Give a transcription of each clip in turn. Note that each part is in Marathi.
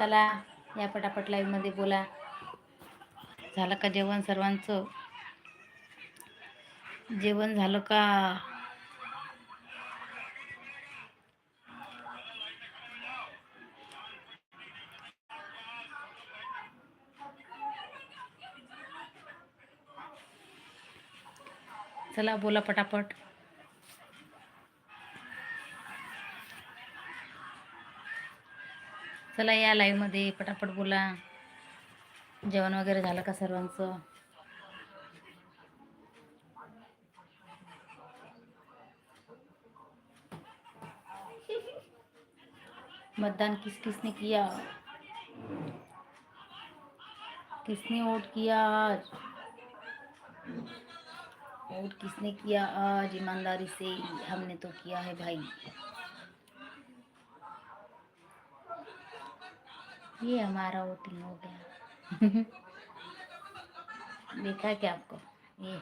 चला या पटापट लाईव्हमध्ये बोला. झालं का जेवण सर्वांचं? जेवण झालं का? चला बोला पटापट. चला या लाईव्हमध्ये पटापट बोला. जेवण वगैरे झालं का सर्वांचं? मतदान किस किसने किया? किसने वोट किया आज? वोट किसने किया आज? ईमानदारी से हमने तो किया है भाई। ये हमारा वोटिंग हो गया। देखा क्या आपको? ये।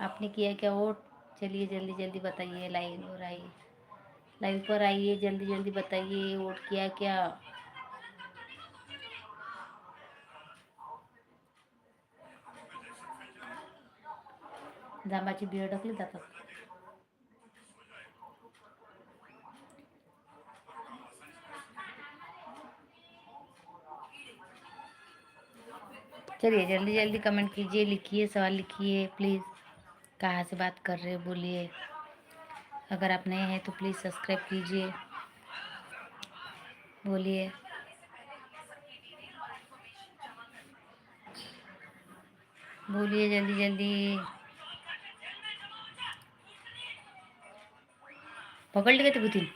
आपने किया क्या वोट चलिए, जल्दी जल्दी बताइए लाइव और आइए। लाइव पर आइए, जल्दी जल्दी बताइए वोट किया क्या? जांबाची बिळ ढकली जातात चलिए, जल्दी जल्दी कमेंट कीजिए, लिखिए, सवाल लिखिए प्लीज़ कहाँ से बात कर रहे हो, बोलिए। अगर आप नए हैं तो प्लीज़ सब्सक्राइब कीजिए। बोलिए। बोलिए, जल्दी जल्दी। पकड़ का ते भूतीन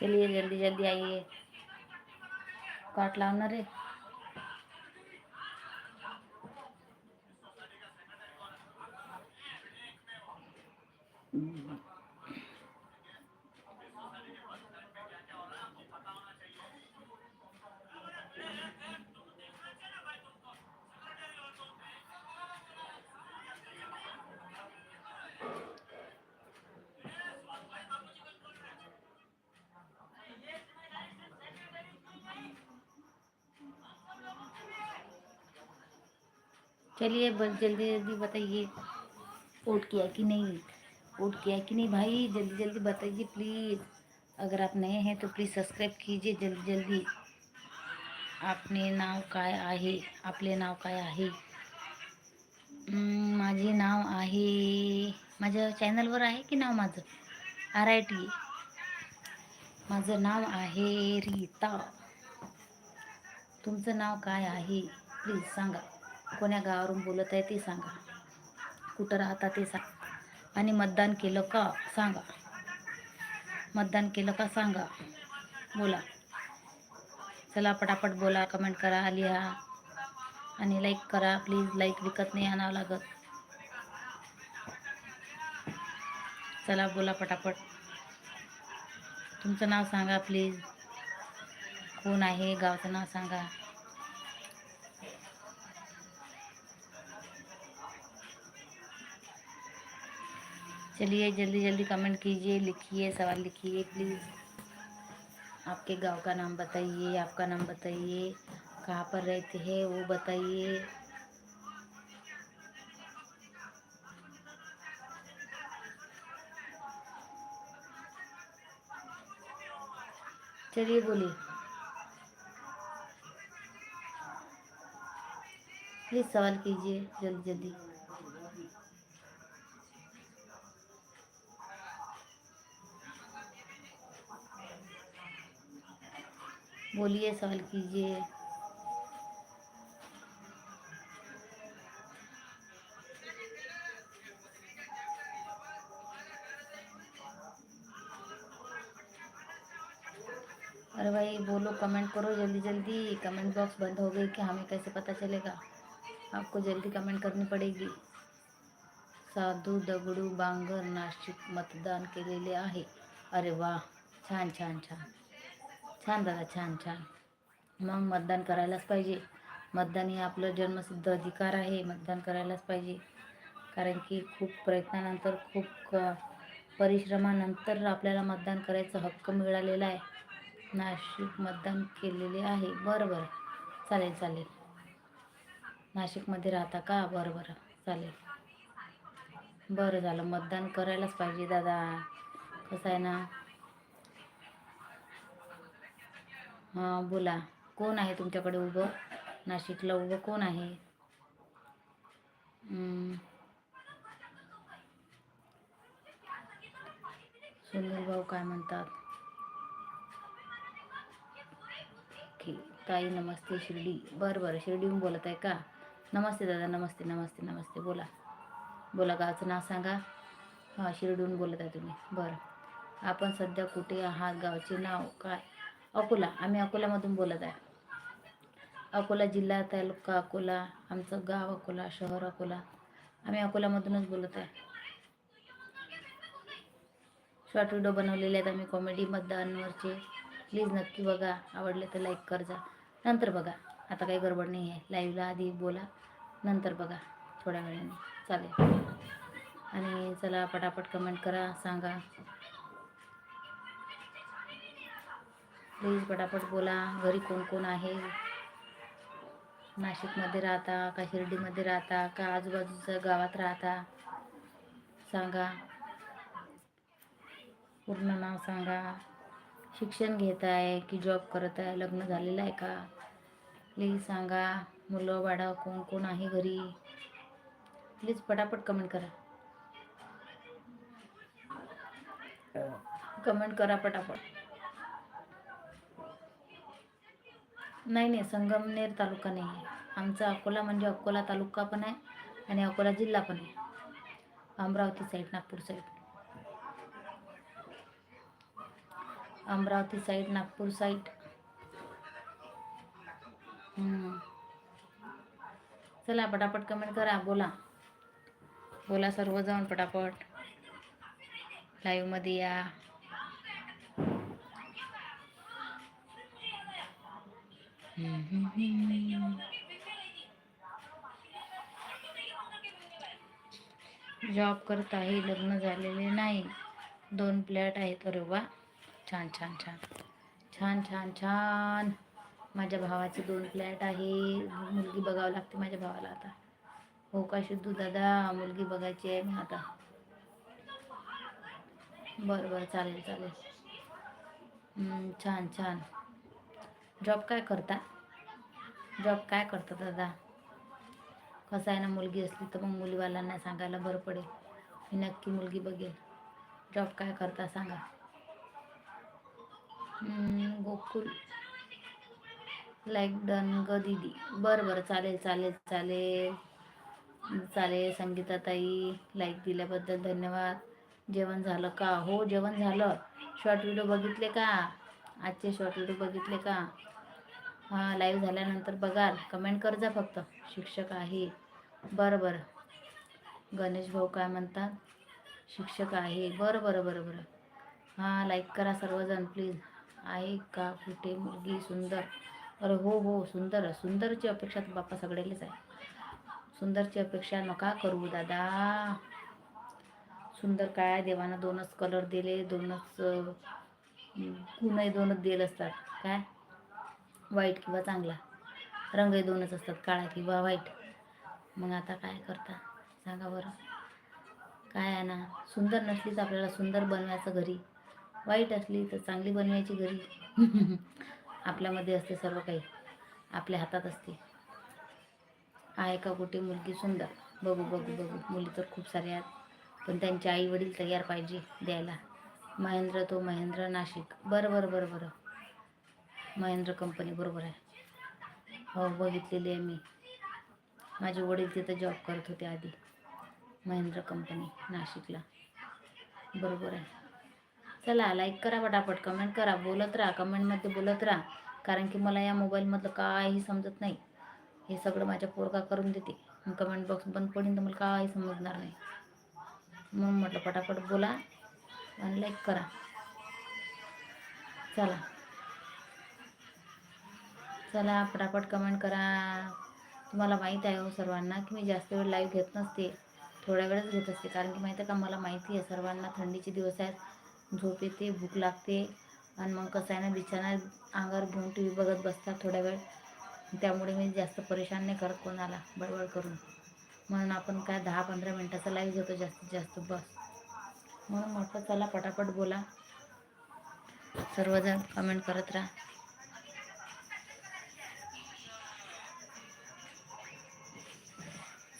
चलिए जल्दी जल्दी आइए। काट लावणार आहे चलिए बस जल्दी जल्दी बताइए। वोट किया कि नहीं? वोट किया कि नहीं भाई? जल्दी जल्दी बताइए प्लीज़ अगर आप नए हैं तो प्लीज़ सब्सक्राइब कीजिए जल्दी जल्दी। आपले नाव काय आहे? आपले नाव काय आहे? हम्म, माझे नाव आहे माझ्या चॅनलवर आहे की नाव माझं? आर आय टी माझं नाव आहे रीता. तुमचं नाव काय आहे? प्लीज़ सांगा. कोण्या गावावरून बोलत आहे ते सांगा. कुठं राहता ते सांगा. आणि मतदान केलं का सांगा. मतदान केलं का सांगा. बोला. चला पटापट बोला कमेंट करा लिहा आणि लाईक करा प्लीज लाईक विकत नाही आणावं लागत. चला बोला पटापट. तुमचं नाव सांगा प्लीज कोण आहे? गावचं नाव सांगा. चलिए जल्दी जल्दी कमेंट कीजिए, लिखिए, सवाल लिखिए प्लीज़ आपके गाँव का नाम बताइए, आपका नाम बताइए, कहाँ पर रहते हैं, वो बताइए। चलिए, बोलिए। प्लीज़ सवाल कीजिए जल्दी जल्दी बोलिए, सवाल कीजिए। अरे भाई, बोलो कमेंट करो जल्दी जल्दी। कमेंट बॉक्स बंद हो गई कि हमें कैसे पता चलेगा? आपको जल्दी कमेंट करनी पडेगी। साधू दगडू बांगर नाशिक मतदान केलेले आहे अरे वा छान छान छान। छान दादा छान छान. मग मतदान करायलाच पाहिजे. मतदान हे आपलं जन्मसिद्ध अधिकार आहे मतदान करायलाच पाहिजे. कारण की खूप प्रयत्नानंतर खूप परिश्रमानंतर आपल्याला मतदान करायचा हक्क मिळालेला आहे. नाशिक मतदान केलेले आहे. बरं बरं. चालेल चालेल. नाशिकमध्ये राहता का? बरं बरं. चालेल. बरं झालं. मतदान करायलाच पाहिजे दादा. कसं आहे ना? हां बोला. कोण आहे तुमच्याकडे उभं? नाशिकला उभं कोण आहे? सुंदर सुनील भाऊ काय म्हणतात? ताई नमस्ते शिर्डी. बरं बरं. शिर्डीहून बोलत आहे का? नमस्ते दादा. नमस्ते नमस्ते नमस्ते. बोला. बोला गावचं नाव सांगा. हां शिर्डीहून बोलत आहे तुम्ही. बरं. आपण सध्या कुठे आहात? गावचे नाव काय? अकोला. आम्ही अकोल्यामधून बोलत आहे. अकोला जिल्हा तालुका अकोला आमचं गाव अकोला शहर अकोला. आम्ही अकोल्यामधूनच बोलत आहे. शॉर्ट व्हिडिओ बनवलेले आहेत आम्ही कॉमेडी मतदानवरचे. प्लीज नक्की बघा. आवडले तर लाईक करजा. नंतर बघा. आता काही गडबड नाही आहे. लाईव्हला आधी बोला. नंतर बघा. थोड्या वेळाने. चालेल. आणि चला पटापट कमेंट करा सांगा. प्लीज पटापट बोला घरी कोण कोण आहे? नाशिकमध्ये राहता का शिर्डीमध्ये राहता का आजूबाजूच्या गावात राहता? सांगा. पूर्ण नाव सांगा. शिक्षण घेत आहे की जॉब करत आहे लग्न झालेलं आहे का? प्लीज सांगा. मुलं बाळा कोण कोण आहे घरी? प्लीज पटापट कमेंट करा. कमेंट करा पटापट. नाही नाही. संगमनेर तालुका नाही आहे. आमचा अकोला म्हणजे अकोला तालुका पण आहे आणि अकोला जिल्हा पण आहे. Amravati side Nagpur side Amravati side Nagpur side चला पटापट कमेंट करा. बोला. बोला सर्वजण पटापट. लाईव्हमध्ये या. जॉब करत आहे लग्न झालेले नाही. दोन फ्लॅट आहेत अरे वा छान छान छान. छान छान छान. माझ्या भावाचे दोन फ्लॅट आहे. मुलगी बघावं लागते माझ्या भावाला आता. हो का शुद्धू दादा? मुलगी बघायची आहे मी आता. बरं बरं. चालेल चालेल. छान छान. जॉब काय करता? जॉब काय करता दादा? कसं आहे ना मुलगी असली तर मग मुलीवाल्यांना सांगायला बरं पडेल. मी नक्की मुलगी बघेल. जॉब काय करता सांगा. गोकुल. लाईक डन ग दिदी. बरं बरं. चालेल चालेल चालेल. चालेल संगीताताई. लाईक दिल्याबद्दल धन्यवाद. जेवण झालं का? हो जेवण झालं. शॉर्ट व्हिडिओ बघितले का? आजचे शॉर्ट व्हिडिओ बघितले का? हां लाईव्ह झाल्यानंतर बघाल कमेंट कर जा फक्त. शिक्षक आहे. बरं बरं. गणेश भाऊ काय म्हणतात? शिक्षक आहे. बरं बरं बरं बरं. हां लाईक करा सर्वजण प्लीज आहे का कुठे मुलगी सुंदर? अरे हो हो सुंदर. सुंदरची अपेक्षा तर बाप्पा सगळ्यालाच आहे. सुंदरची अपेक्षा नका करू दादा. सुंदर काय देवानं दोनच कलर दिले दोनच अं, गुणही दोनच दिले असतात. काय? वाईट किंवा चांगला. रंगही दोनच असतात काळा किंवा वाईट. मग आता काय करता? सांगा बरं. काय आहे ना सुंदर नसलीच आपल्याला सुंदर बनवायचं घरी. वाईट असली तर चांगली बनवायची घरी. आपल्यामध्ये असते सर्व काही. आपल्या हातात असते. आहे का कुठे मुलगी सुंदर? बघू बघू बघू. मुली तर खूप साऱ्या आहेत. पण त्यांचे आई वडील तयार पाहिजे द्यायला. महेंद्र तो महेंद्र नाशिक. बरं बरं बरं बरं. महेंद्र कंपनी बरोबर आहे. हो बघितलेली आहे मी. माझे वडील तिथं जॉब करत होते आधी महेंद्र कंपनी नाशिकला. बरोबर आहे. चला लाईक करा पटापट कमेंट करा बोलत राहा कमेंटमध्ये बोलत राहा. कारण की मला या मोबाईलमधलं काही समजत नाही. हे सगळं माझ्या पोरगा करून देते. कमेंट बॉक्स बंद पडेल तर मला काही समजणार नाही. म्हणून म्हटलं पटापट बोला आणि लाईक करा. चला. चला पटापट कमेंट करा. तुम्हाला माहीत आहे हो सर्वांना की मी जास्त वेळ लाईव्ह घेत नसते. थोड्या वेळच घेत असते. कारण की माहिती आहे का मला माहिती आहे सर्वांना थंडीचे दिवस आहेत. झोप येते भूक लागते. आणि मग कसं आहे ना बिछाना अंगावर घेऊन टी व्ही बघत बसतात थोड्या वेळ. त्यामुळे मी जास्त परेशान नाही करत कोणाला बडबड करून. म्हणून आपण काय दहा पंधरा मिनटाचा लाईव्ह घेतो जास्तीत जास्त बस. म्हणून म्हटलं चला पटापट बोला. सर्वजण कमेंट करत राहा.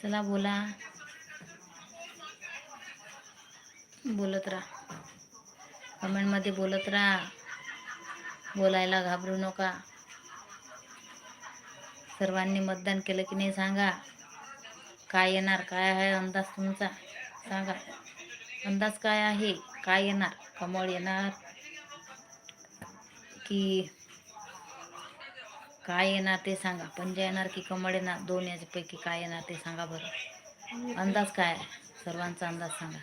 चला बोला. बोलत राहा. कमेंटमध्ये बोलत राहा. बोलायला घाबरू नका. सर्वांनी मतदान केलं की नाही सांगा. काय येणार काय आहे अंदाज तुमचा? सांगा. अंदाज काय आहे? काय येणार? कमळ येणार की काय येणार ते सांगा. पंजा येणार की कमळ येणार दोन याच्यापैकी काय येणार ते सांगा बरं. अंदाज काय सर्वांचा अंदाज सांगा.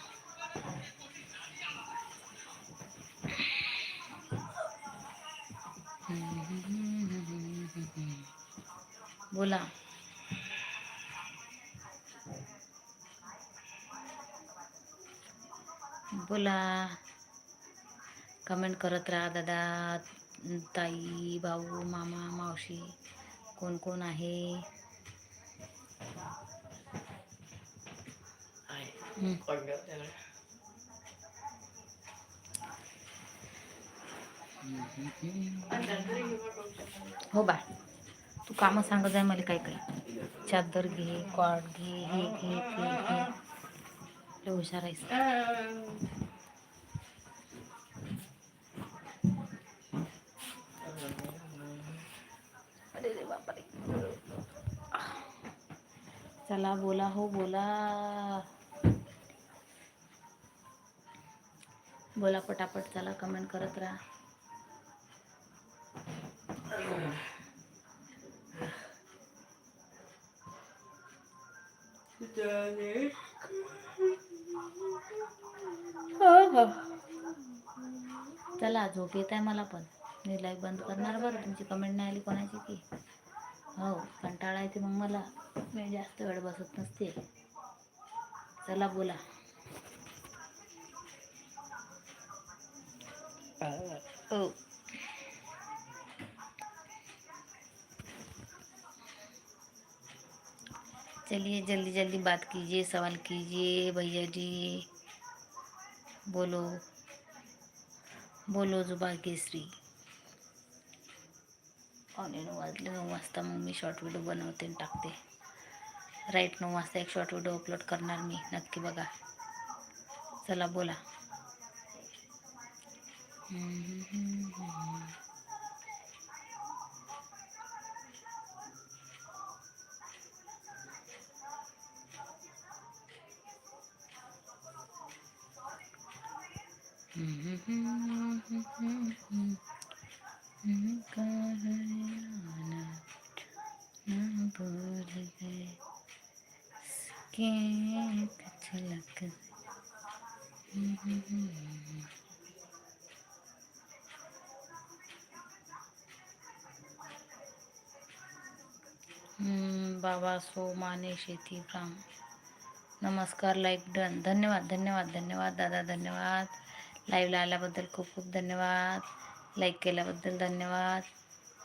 बोला. बोला. कमेंट करत राहा दादा. ताई भाऊ मामा मावशी कोण कोण आहे? हो. बा. तू कामं सांगत जाय मला काय काय चादर घे कॉड घे हे घे ते घे. हुशार आहेस. चला बोला हो बोला. बोला पटापट चला कमेंट करत राहा. हो, हो. चला झोप येत आहे मला पण. मी लाईक बंद करणार बरं. तुमची कमेंट नाही आली कोणाची की? हो कंटाळा येते मग मला. मी जास्त वेळ बसत नसते. चला बोला. ओ चलिए जल्दी जल्दी बात कीजिए सवाल कीजिए भैया जी. बोलो. बोलो जुबा केसरी आणि नऊ वाजले नऊ वाजता मग मी शॉर्ट व्हिडिओ बनवते आणि टाकते. राईट नऊ वाजता एक शॉर्ट व्हिडिओ अपलोड करणार मी नक्की बघा. चला बोला. हम्म, बाबा सो माने शेती ब्राह्म नमस्कार लाईक डन। धन्यवाद धन्यवाद धन्यवाद दादा धन्यवाद। लाईव्हला आल्याबद्दल खूप खूप धन्यवाद। लाईक केल्याबद्दल धन्यवाद.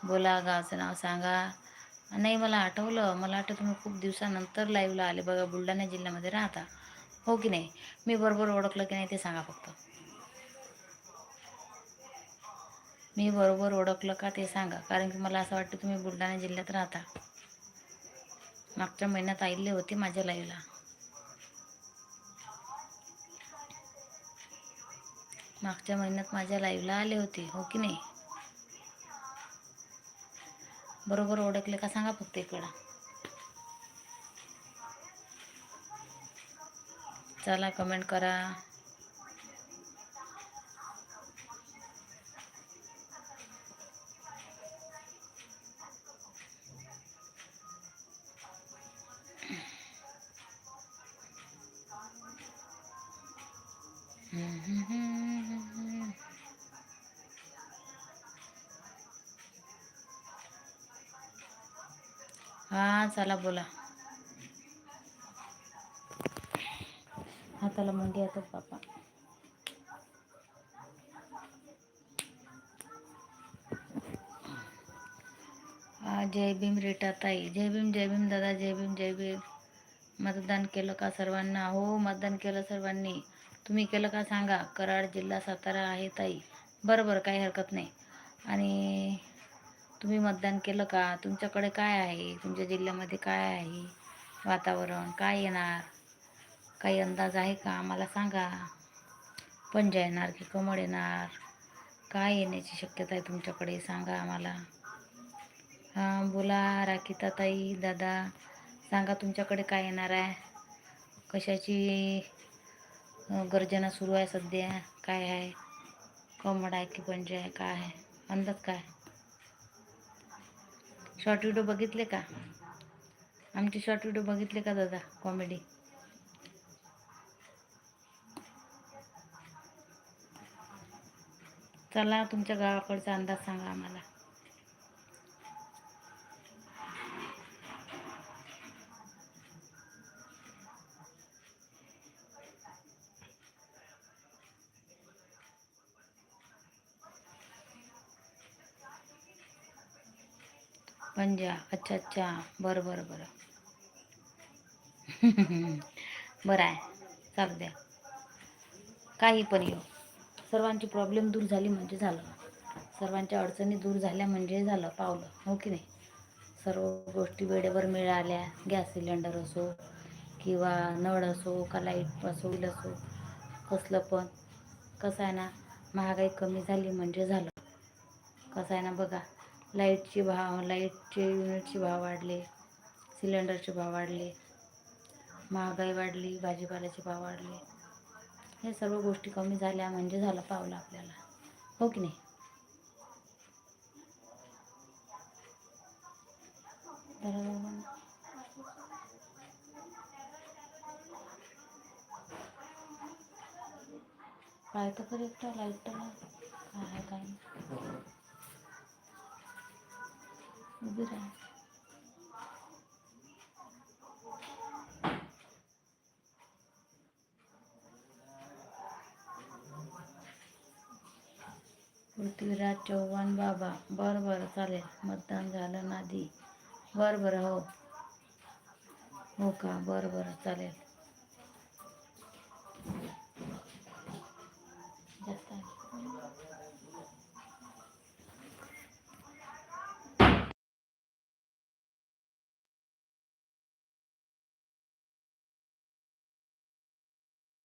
बोला गावचं नाव सांगा. नाही मला आठवलं. मला वाटतं तुम्ही खूप दिवसानंतर लाईव्हला आले बघा. बुलढाणा जिल्ह्यामध्ये राहता. हो की नाही? मी बरोबर ओळखलं की नाही ते सांगा फक्त. मी बरोबर ओळखलं का ते सांगा. कारण की मला असं वाटतं तुम्ही बुलढाणा जिल्ह्यात राहता. मागच्या महिन्यात आईले होते माझ्या लाईव्हला मागच्या महिन्यात माझ्या लाईव्हला आले होते हो की नाही? बरोबर ओळखले का सांगा फक्त इकडं. चला कमेंट करा. हम्म हम्म. हां चला बोला. हाताला मुंगी येतात बापा. जय भीम रेटा ताई. जय भीम जय भीम दादा जय भीम जय भीम. मतदान केलं का सर्वांना? हो मतदान केलं सर्वांनी. तुम्ही केलं का सांगा? कराड जिल्हा सातारा आहे ताई. बरं बरं काही हरकत नाही. आणि तुम्ही मतदान केलं का? तुमच्याकडे काय आहे? तुमच्या जिल्ह्यामध्ये काय आहे? वातावरण काय येणार? काही अंदाज आहे का? आम्हाला सांगा. पंजा येणार की कमळ येणार? काय येण्याची शक्यता आहे तुमच्याकडे? सांगा आम्हाला. हां बोला राखीता ताई दादा. सांगा तुमच्याकडे काय येणार आहे? कशाची गर्जना सुरू आहे सध्या? काय आहे? कमळ आहे की पंजा आहे? काय आहे? अंदाज काय? शॉर्ट व्हिडिओ बघितले का? आमचे शॉर्ट व्हिडिओ बघितले का दादा? कॉमेडी चला तुमच्या गावाकडचा अंदाज सांगा आम्हाला. पंजा अच्छा अच्छा. बरं बरं बरं. बरं आहे. चालू द्या. काही पण येऊ. सर्वांची प्रॉब्लेम दूर झाली म्हणजे झालं. सर्वांच्या अडचणी दूर झाल्या म्हणजे झालं. पावलं. हो की नाही? सर्व गोष्टी वेळेवर मिळाल्या. गॅस सिलेंडर असो किंवा नळ असो का लाइट असो बिल असो कसलं पण. कसं आहे ना महागाई कमी झाली म्हणजे झालं. कसं आहे ना बघा. लाईटचे भाव लाईटचे युनिटचे भाव वाढले सिलेंडरचे भाव वाढले महागाई वाढली भाजीपाल्याचे भाव वाढले. हे सर्व गोष्टी कमी झाल्या म्हणजे झालं पावलं आपल्याला. हो की नाही? तर काय तर खरं एकटा लाइट काय काय? नाही. उभी राहा. पृथ्वीराज चव्हाण बाबा बर बर चालेल मतदान झालं नादी बर बरं हो. हो का? बरं बरं चालेल.